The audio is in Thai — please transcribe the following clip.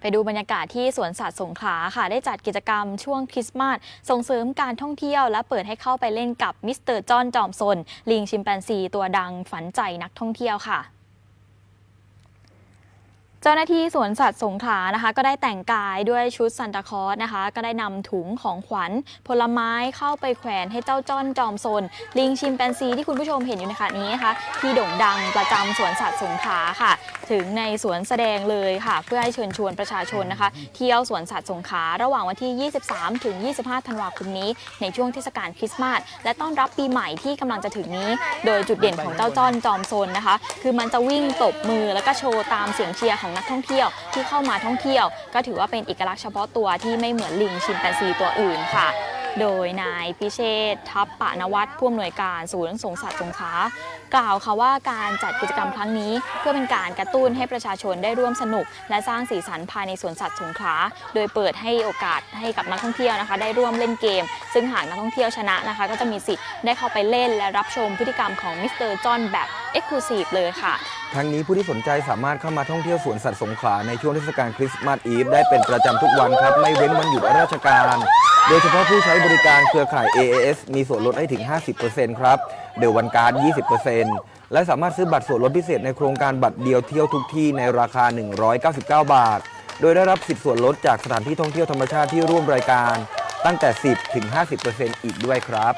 ไปดูบรรยากาศที่สวนสัตว์สงขลาค่ะ ได้จัดกิจกรรมช่วงคริสต์มาสส่งเสริมการท่องเที่ยว และเปิดให้เข้าไปเล่นกับมิสเตอร์จอนจอมซนลิงชิมแปนซีตัวดังฝันใจนักท่องเที่ยวค่ะเจ้าหน้าที่สวนสัตว์สงขลานะคะ ก็ได้แต่งกายด้วยชุดซันตาคอสนะคะ ก็ได้นำถุงของขวัญ ผลไม้เข้าไปแขวนให้เจ้าจ้อนจอมซนลิงชิมแปนซีที่คุณผู้ชมเห็นอยู่ในขณะนี้นะคะ ที่โด่งดังประจำสวนสัตว์สงขลาค่ะ ถึงในสวนแสดงเลยค่ะ เพื่อให้เชิญชวนประชาชนนะคะ เที่ยวสวนสัตว์สงขลาระหว่างวันที่ 23 ถึง 25 ธันวาคมนี้ ในช่วงเทศกาลคริสต์มาสและต้อนรับปีใหม่ที่กำลังจะถึงนี้ โดยจุดเด่นของเจ้าจ้อนจอมโซนนะคะ คือมันจะวิ่งตบมือแล้วก็โชว์ตามเสียงเชียร์ของนักท่องเที่ยวที่เข้ามาท่องเที่ยว ก็ถือว่าเป็นเอกลักษณ์เฉพาะตัวที่ไม่เหมือนลิงชิมแปนซีตัวอื่นค่ะ โดยนายพิเชษทัพปะนวัตผู้อำนวยการศูนย์สงสัตว์สงขลากล่าวค่ะว่าการจัดกิจกรรมครั้งนี้ เพื่อเป็นการกระตุ้นให้ประชาชนได้ร่วมสนุก และสร้างสีสันภายในสวนสัตว์สงขลาโดยเปิดให้โอกาสให้กับนักท่องเที่ยวนะคะ ได้ร่วมเล่นเกม ซึ่งหากนักท่องเที่ยวชนะนะคะ ก็จะมีสิทธิ์ได้เข้าไปเล่นและรับชมพฤติกรรมของมิสเตอร์จอห์นแบบเอ็กซ์คลูซีฟเลยค่ะทั้งนี้ผู้ที่สนใจสามารถเข้ามาท่องเที่ยวสวนสัตว์สงขลาในช่วงเทศกาลคริสต์มาสอีฟได้เป็นประจำทุกวันครับ ไม่เว้นวันหยุดราชการ โดยเฉพาะผู้ใช้บริการเครือข่าย AAS มีส่วนลดให้ถึง 50%ครับ เดยววันการ์ด 20%และสามารถซื้อบัตรส่วนลดพิเศษในโครงการบัตรเดียวเที่ยวทุกที่ในราคา 199 บาท โดยได้รับสิทธิส่วนลดจากสถานที่ท่องเที่ยวธรรมชาติที่ร่วมรายการ ตั้งแต่ 10 ถึง 50%อีกด้วยครับ